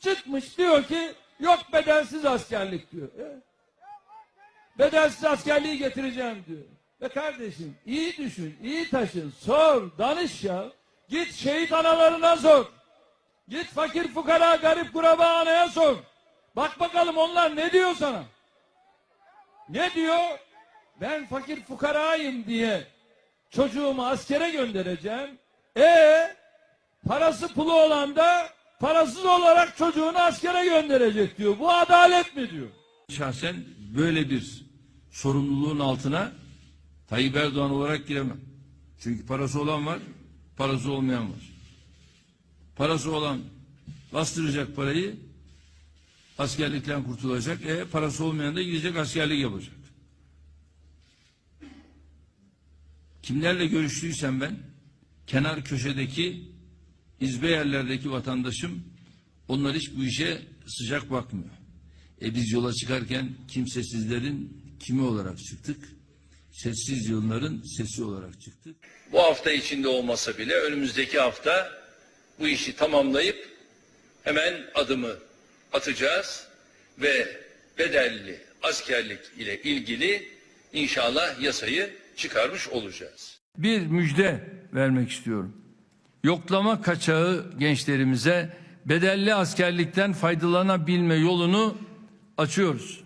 çıkmış diyor ki yok bedelsiz askerlik diyor. E? Bedelsiz askerliği getireceğim diyor. Ve kardeşim iyi düşün, iyi taşın, sor, danış ya. Git şehit analarına sor. Git fakir fukara, garip kuraba anaya sor. Bak bakalım onlar ne diyor sana? Ne diyor? Ben fakir fukarayım diye çocuğumu askere göndereceğim. E parası pulu olan da parasız olarak çocuğunu askere gönderecek diyor. Bu adalet mi diyor? Şahsen böyle bir sorumluluğun altına Tayyip Erdoğan olarak giremem. Çünkü parası olan var, parası olmayan var. Parası olan bastıracak parayı askerlikten kurtulacak. E parası olmayan da gidecek askerlik yapacak. Kimlerle görüştüysem ben kenar köşedeki izbe yerlerdeki vatandaşım onlar hiç bu işe sıcak bakmıyor. E biz yola çıkarken kimsesizlerin kimi olarak çıktık? Sessiz yığınların sesi olarak çıktık. Bu hafta içinde olmasa bile önümüzdeki hafta bu işi tamamlayıp hemen adımı atacağız ve bedelli askerlik ile ilgili inşallah yasayı çıkarmış olacağız. Bir müjde vermek istiyorum. Yoklama kaçağı gençlerimize bedelli askerlikten faydalanabilme yolunu açıyoruz.